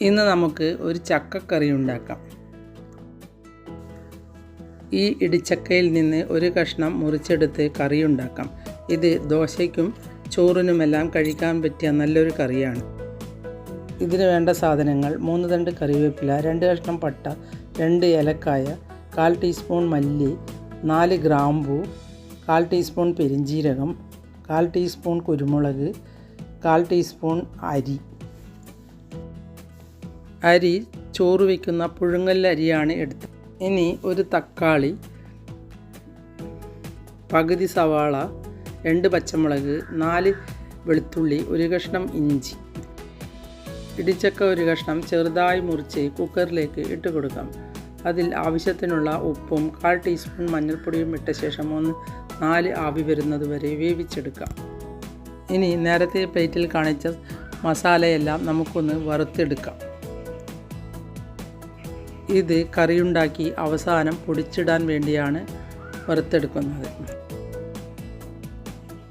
ഇന്ന് നമുക്ക് ഒരു ചക്കക്കറി ഉണ്ടാക്കാം. ഈ ഇടിച്ചക്കയിൽ നിന്ന് ഒരു കഷ്ണം മുറിച്ചെടുത്ത് കറി ഉണ്ടാക്കാം. ഇത് ദോശയ്ക്കും ചോറിനുമെല്ലാം കഴിക്കാൻ പറ്റിയ നല്ലൊരു കറിയാണ്. ഇതിന് വേണ്ട സാധനങ്ങൾ മൂന്ന് തണ്ട് കറിവേപ്പില രണ്ട് കഷ്ണം പട്ട രണ്ട് ഏലക്കായ കാൽ ടീസ്പൂൺ മല്ലി നാല് ഗ്രാമ്പൂ കാൽ ടീസ്പൂൺ പെരിഞ്ജീരകം കാൽ ടീസ്പൂൺ കുരുമുളക് കാൽ ടീസ്പൂൺ അരി. അരി ചോറ് വയ്ക്കുന്ന പുഴുങ്ങല്ലരിയാണ് എടുത്തത്. ഇനി ഒരു തക്കാളി പകുതി സവാള രണ്ട് പച്ചമുളക് നാല് വെളുത്തുള്ളി ഒരു കഷ്ണം ഇഞ്ചി. ഇടിച്ചക്ക ഒരു കഷ്ണം ചെറുതായി മുറിച്ച് കുക്കറിലേക്ക് ഇട്ട് കൊടുക്കാം. അതിൽ ആവശ്യത്തിനുള്ള ഉപ്പും കാൽ ടീസ്പൂൺ മഞ്ഞൾപ്പൊടിയും ഇട്ട ശേഷം ഒന്ന് നാല് ആവി വരുന്നത് വരെ വേവിച്ചെടുക്കാം. ഇനി നേരത്തെ പ്ലേറ്റിൽ കാണിച്ച മസാലയെല്ലാം നമുക്കൊന്ന് വറുത്തെടുക്കാം. ഇത് കറിയുണ്ടാക്കി അവസാനം പൊടിച്ചിടാൻ വേണ്ടിയാണ് വറുത്തെടുക്കുന്നത്.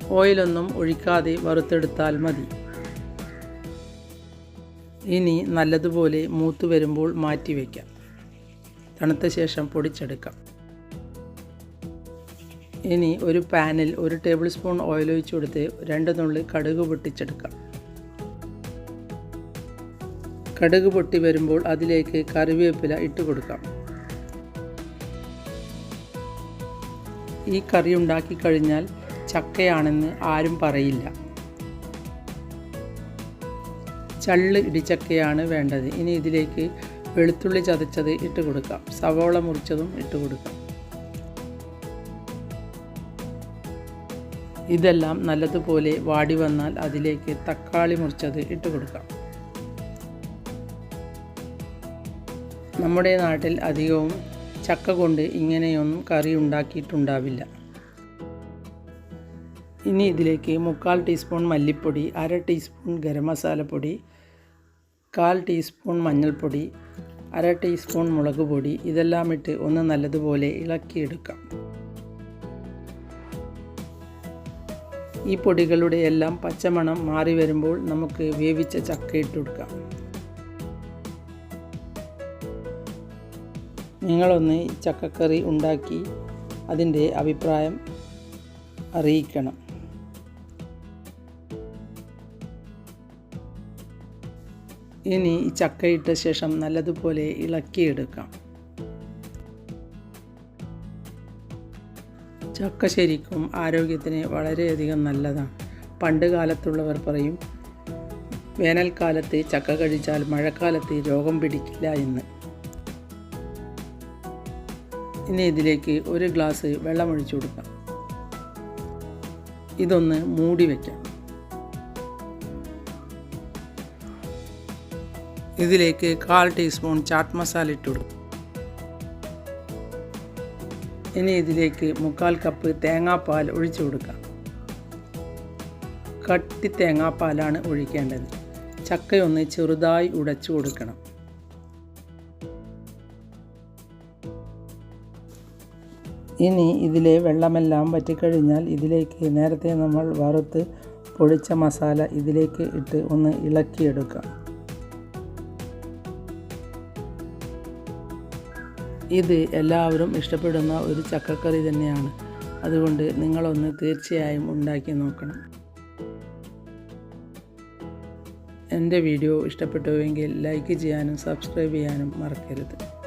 ഓയിലൊന്നും ഒഴിക്കാതെ വറുത്തെടുത്താൽ മതി. ഇനി നല്ലതുപോലെ മൂത്ത് വരുമ്പോൾ മാറ്റി വയ്ക്കാം തണുത്ത ശേഷം പൊടിച്ചെടുക്കാം. ഇനി ഒരു പാനിൽ ഒരു ടേബിൾ സ്പൂൺ ഓയിൽ ഒഴിച്ചു കൊടുത്ത് രണ്ട് നുള്ളി കടുക് പൊട്ടിച്ചെടുക്കാം. കടുക് പൊട്ടി വരുമ്പോൾ അതിലേക്ക് കറിവേപ്പില ഇട്ട് കൊടുക്കാം. ഈ കറി ഉണ്ടാക്കി കഴിഞ്ഞാൽ ചക്കയാണെന്ന് ആരും പറയില്ല. ചള്ള് ഇടിച്ചക്കയാണ് വേണ്ടത്. ഇനി ഇതിലേക്ക് വെളുത്തുള്ളി ചതച്ചത് ഇട്ട് കൊടുക്കാം. സവോള മുറിച്ചതും ഇട്ട് കൊടുക്കാം. ഇതെല്ലാം നല്ലതുപോലെ വാടി വന്നാൽ അതിലേക്ക് തക്കാളി മുറിച്ചത് ഇട്ട് കൊടുക്കാം. നമ്മുടെ നാട്ടിൽ അധികവും ചക്ക കൊണ്ട് ഇങ്ങനെയൊന്നും കറി ഉണ്ടാക്കിയിട്ടുണ്ടാവില്ല. ഇനി ഇതിലേക്ക് മുക്കാൽ ടീസ്പൂൺ മല്ലിപ്പൊടി അര ടീസ്പൂൺ ഗരം മസാലപ്പൊടി കാൽ ടീസ്പൂൺ മഞ്ഞൾപ്പൊടി അര ടീസ്പൂൺ മുളക് പൊടി ഇതെല്ലാം ഇട്ട് ഒന്ന് നല്ലതുപോലെ ഇളക്കിയെടുക്കാം. ഈ പൊടികളുടെ എല്ലാം പച്ചമണം മാറി വരുമ്പോൾ നമുക്ക് വേവിച്ച ചക്ക ഇട്ട് നിങ്ങളൊന്ന് ചക്കക്കറി ഉണ്ടാക്കി അതിന്റെ അഭിപ്രായം അറിയിക്കണം. ഇനി ചക്കയിട്ട ശേഷം നല്ലതുപോലെ ഇളക്കിയെടുക്കാം. ചക്ക ശരിക്കും ആരോഗ്യത്തിന് വളരെയധികം നല്ലതാണ്. പണ്ട് കാലത്തുള്ളവർ പറയും വേനൽക്കാലത്ത് ചക്ക കഴിച്ചാൽ മഴക്കാലത്ത് രോഗം പിടിക്കില്ല എന്ന്. ഇനി ഇതിലേക്ക് ഒരു ഗ്ലാസ് വെള്ളം വെള്ളമൊഴിച്ചു കൊടുക്കാം. ഇതൊന്ന് മൂടി വയ്ക്കാം ഇതിലേക്ക് കാൽ ടീസ്പൂൺ ചാട്ട് മസാല ഇട്ട് കൊടുക്കും. ഇനി ഇതിലേക്ക് മുക്കാൽ കപ്പ് തേങ്ങാപ്പാൽ ഒഴിച്ചു കൊടുക്കാം. കട്ടി തേങ്ങാപ്പാലാണ് ഒഴിക്കേണ്ടത്. ചക്കയൊന്ന് ചെറുതായി ഉടച്ചു കൊടുക്കണം. ഇനി ഇതിലെ വെള്ളമെല്ലാം വറ്റിക്കഴിഞ്ഞാൽ ഇതിലേക്ക് നേരത്തെ നമ്മൾ വറുത്ത് പൊടിച്ച മസാല ഇതിലേക്ക് ഇട്ട് ഒന്ന് ഇളക്കിയെടുക്കാം. ഇത് എല്ലാവരും ഇഷ്ടപ്പെടുന്ന ഒരു ചക്കക്കറി തന്നെയാണ്. അതുകൊണ്ട് നിങ്ങളൊന്ന് തീർച്ചയായും ഉണ്ടാക്കി നോക്കണം. എന്റെ വീഡിയോ ഇഷ്ടപ്പെട്ടുവെങ്കിൽ ലൈക്ക് ചെയ്യാനും സബ്സ്ക്രൈബ് ചെയ്യാനും മറക്കരുത്.